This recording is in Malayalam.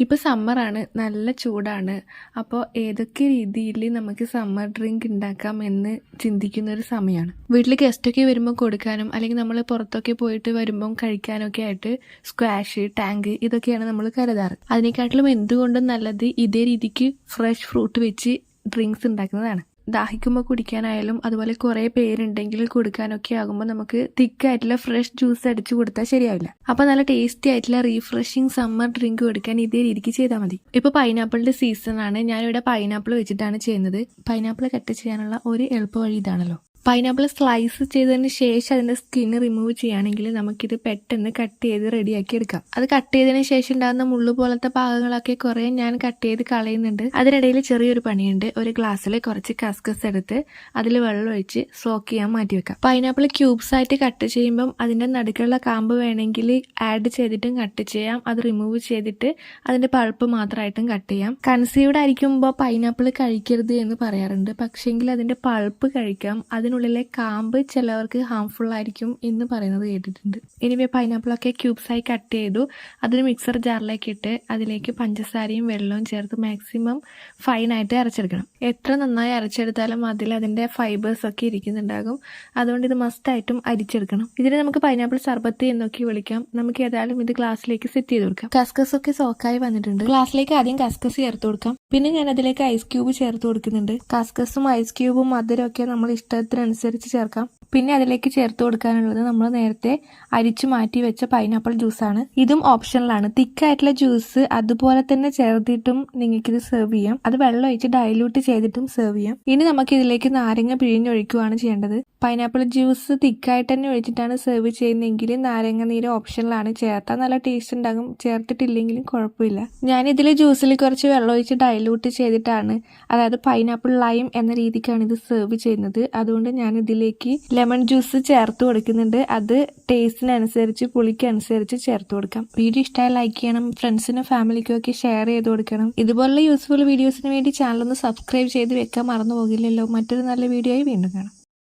ഇപ്പോൾ സമ്മറാണ് നല്ല ചൂടാണ്. അപ്പോൾ ഏതൊക്കെ രീതിയിൽ നമുക്ക് സമ്മർ ഡ്രിങ്ക് ഉണ്ടാക്കാം എന്ന് ചിന്തിക്കുന്ന ഒരു സമയമാണ് വീട്ടിൽ ഗസ്റ്റൊക്കെ വരുമ്പോൾ കൊടുക്കാനും അല്ലെങ്കിൽ നമ്മൾ പുറത്തൊക്കെ പോയിട്ട് വരുമ്പം കഴിക്കാനൊക്കെ ആയിട്ട് സ്ക്വാഷ് ടാങ്ക് ഇതൊക്കെയാണ് നമ്മൾ കരുതാറ്. അതിനെക്കാട്ടിലും എന്തുകൊണ്ടും നല്ലത് ഇതേ രീതിക്ക് ഫ്രഷ് ഫ്രൂട്ട് വെച്ച് ഡ്രിങ്ക്സ് ഉണ്ടാക്കുന്നതാണ് ദാഹിക്കുമ്പോൾ കുടിക്കാനായാലും അതുപോലെ കുറേ പേരുണ്ടെങ്കിൽ കൊടുക്കാനൊക്കെ ആകുമ്പോൾ നമുക്ക് തിക്കായിട്ടുള്ള ഫ്രഷ് ജ്യൂസ് അടിച്ചു കൊടുത്താൽ ശരിയാവില്ല. അപ്പോൾ നല്ല ടേസ്റ്റി ആയിട്ടുള്ള റീഫ്രഷിങ് സമ്മർ ഡ്രിങ്ക് കൊടുക്കാൻ ഇതേ രീതിക്ക് ചെയ്താൽ മതി. ഇപ്പോൾ പൈനാപ്പിളിന്റെ സീസൺ ആണ്. ഞാനിവിടെ പൈനാപ്പിൾ വെച്ചിട്ടാണ് ചെയ്യുന്നത്. പൈനാപ്പിൾ കട്ട് ചെയ്യാനുള്ള ഒരു എളുപ്പ വഴി ഇതാണല്ലോ. പൈനാപ്പിൾ സ്ലൈസ് ചെയ്തതിന് ശേഷം അതിന്റെ സ്കിൻ റിമൂവ് ചെയ്യുകയാണെങ്കിൽ നമുക്കിത് പെട്ടെന്ന് കട്ട് ചെയ്ത് റെഡിയാക്കി എടുക്കാം. അത് കട്ട് ചെയ്തതിന് ശേഷം ഉണ്ടാകുന്ന മുള്ളു പോലത്തെ ഭാഗങ്ങളൊക്കെ കുറേ ഞാൻ കട്ട് ചെയ്ത് കളയുന്നുണ്ട്. അതിനിടയിൽ ചെറിയൊരു പണിയുണ്ട്. ഒരു ഗ്ലാസ്സിൽ കുറച്ച് കസ്കസ് എടുത്ത് അതിൽ വെള്ളം ഒഴിച്ച് സോക്ക് ചെയ്യാൻ മാറ്റി വെക്കാം. പൈനാപ്പിൾ ക്യൂബ്സ് ആയിട്ട് കട്ട് ചെയ്യുമ്പം അതിന്റെ നടുക്കുള്ള കാമ്പ് വേണമെങ്കിൽ ആഡ് ചെയ്തിട്ടും കട്ട് ചെയ്യാം. അത് റിമൂവ് ചെയ്തിട്ട് അതിന്റെ പൾപ്പ് മാത്രമായിട്ടും കട്ട് ചെയ്യാം. കൺസീവ്ഡ് ആയിരിക്കുമ്പോൾ പൈനാപ്പിൾ കഴിക്കരുത് എന്ന് പറയാറുണ്ട്. പക്ഷേങ്കിൽ അതിന്റെ പൾപ്പ് കഴിക്കാം. അതിനുള്ളിലെ കാമ്പ് ചിലവർക്ക് ഹാംഫുൾ ആയിരിക്കും എന്ന് പറയുന്നത് കേട്ടിട്ടുണ്ട്. ഇനിവേ പൈനാപ്പിളൊക്കെ ക്യൂബ്സായി കട്ട് ചെയ്തു. അതിന് മിക്സർ ജാറിലേക്ക് ഇട്ട് അതിലേക്ക് പഞ്ചസാരയും വെള്ളവും ചേർത്ത് മാക്സിമം ഫൈനായിട്ട് അരച്ചെടുക്കണം. എത്ര നന്നായി അരച്ചെടുത്താലും അതിൽ അതിന്റെ ഫൈബേഴ്സ് ഒക്കെ ഇരിക്കുന്നുണ്ടാകും. അതുകൊണ്ട് ഇത് മസ്റ്റായിട്ടും അരിച്ചെടുക്കണം. ഇതിനെ നമുക്ക് പൈനാപ്പിൾ സർബത്ത് എന്നൊക്കെ വിളിക്കാം. നമുക്ക് ഏതായാലും ഇത് ഗ്ലാസ്സിലേക്ക് സെറ്റ് ചെയ്ത് കൊടുക്കാം. കസ്കസ് ഒക്കെ സോക്കായി വന്നിട്ടുണ്ട്. ഗ്ലാസ്സിലേക്ക് ആദ്യം കസ്കസ് ചേർത്ത് കൊടുക്കാം. പിന്നെ ഞാൻ അതിലേക്ക് ഐസ് ക്യൂബ് ചേർത്ത് കൊടുക്കുന്നുണ്ട്. കസ്കസും ഐസ് ക്യൂബും മധുരമൊക്കെ നമ്മൾ നമ്മൾ ഇഷ്ടത്തിനനുസരിച്ച് ചേർക്കാം. പിന്നെ അതിലേക്ക് ചേർത്ത് കൊടുക്കാനുള്ളത് നമ്മൾ നേരത്തെ അരിച്ചു മാറ്റി വെച്ച പൈനാപ്പിൾ ജ്യൂസാണ് ഇതും ഓപ്ഷണലാണ് തിക്കായിട്ടുള്ള ജ്യൂസ് അതുപോലെ തന്നെ ചേർത്തിട്ടും നിങ്ങൾക്ക് ഇത് സെർവ് ചെയ്യാം. അത് വെള്ളം ഒഴിച്ച് ഡൈലൂട്ട് ചെയ്തിട്ടും സെർവ് ചെയ്യാം. ഇനി നമുക്ക് ഇതിലേക്ക് നാരങ്ങ പിഴിഞ്ഞൊഴിക്കുകയാണ് ചെയ്യേണ്ടത്. പൈനാപ്പിൾ ജ്യൂസ് തിക്കായിട്ട് തന്നെ ഒഴിച്ചിട്ടാണ് സെർവ് ചെയ്യുന്നതെങ്കിൽ നാരങ്ങ നീര് ഓപ്ഷനിലാണ് ചേർത്താൽ നല്ല ടേസ്റ്റ് ഉണ്ടാകും ചേർത്തിട്ടില്ലെങ്കിലും കുഴപ്പമില്ല. ഞാൻ ഇതിൽ ജ്യൂസിൽ കുറച്ച് വെള്ളം ഒഴിച്ച് ഡൈലൂട്ട് ചെയ്തിട്ടാണ് അതായത് പൈനാപ്പിൾ ലൈം എന്ന രീതിക്കാണ് ഇത് സെർവ് ചെയ്യുന്നത്. അതുകൊണ്ട് ഞാൻ ഇതിലേക്ക് ലെമൺ ജ്യൂസ് ചേർത്ത് കൊടുക്കുന്നുണ്ട്. അത് ടേസ്റ്റിനനുസരിച്ച് പുളിക്കനുസരിച്ച് ചേർത്ത് കൊടുക്കാം. വീഡിയോ ഇഷ്ടമായി ലൈക്ക് ചെയ്യണം. ഫ്രണ്ട്സിനും ഫാമിലിക്കും ഒക്കെ ഷെയർ ചെയ്ത് കൊടുക്കണം. ഇതുപോലുള്ള യൂസ്ഫുൾ വീഡിയോസിന് വേണ്ടി ചാനൽ ഒന്ന് സബ്സ്ക്രൈബ് ചെയ്ത് വെക്കാൻ മറന്നു പോകില്ലല്ലോ മറ്റൊരു നല്ല വീഡിയോ ആയി വീണ്ടും കാണാം.